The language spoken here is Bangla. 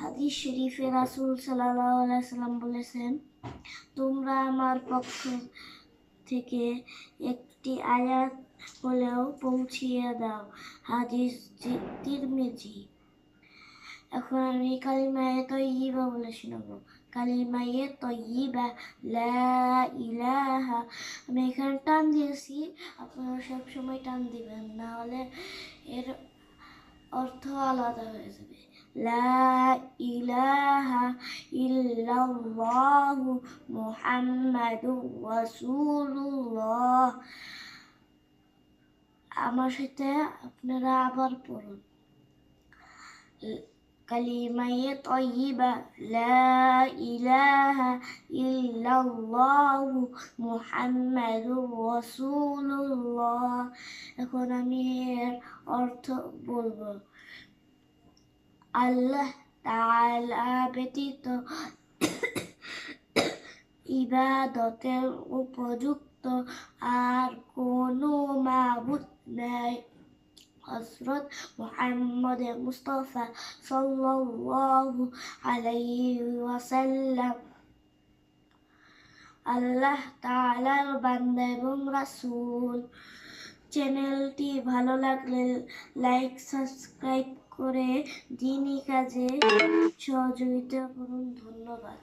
হাদিস শরীফে রাসূল আলাইহি সাল্লাম বলেছেন, তোমরা আমার পক্ষ থেকে একটি আয়াত হলেও পৌঁছিয়ে দাও। হাদিস তিরমিজি। এখন আমি কালিমায়ে তয়্যিবা বলে কালিমায়ে তয়্যিবা লা আমি এখানে টান দিয়েছি, আপনারা সবসময় টান দিবেন। না হলে এর অর্থ আলাদা হয়ে যাবে লা ইলাহা ইল্লাল্লাহু মুহাম্মাদুর রাসূলুল্লাহ আমার সাথে আপনারা আবার পড়ুন। কালিমায়ে তয়্যিবা লা ইলাহা ইল্লাল্লাহু মুহাম্মাদুর রাসূলুল্লাহ। এখন আমি এর অর্থ বলব। আল্লাহ তাআলা ব্যতীত ইবাদতের উপযুক্ত আর কোনো মাবুদ নাই। হজরত মুহাম্মদ মুস্তফা সাল্লাল্লাহু আলাইহি ওয়াসাল্লাম। আল্লাহ তাআলার বান্দা এবং রাসূল। চ্যানেলটি ভালো লাগলে লাইক সাবস্ক্রাইব করে দিনই কাজে সহযোগিতা করুন। ধন্যবাদ।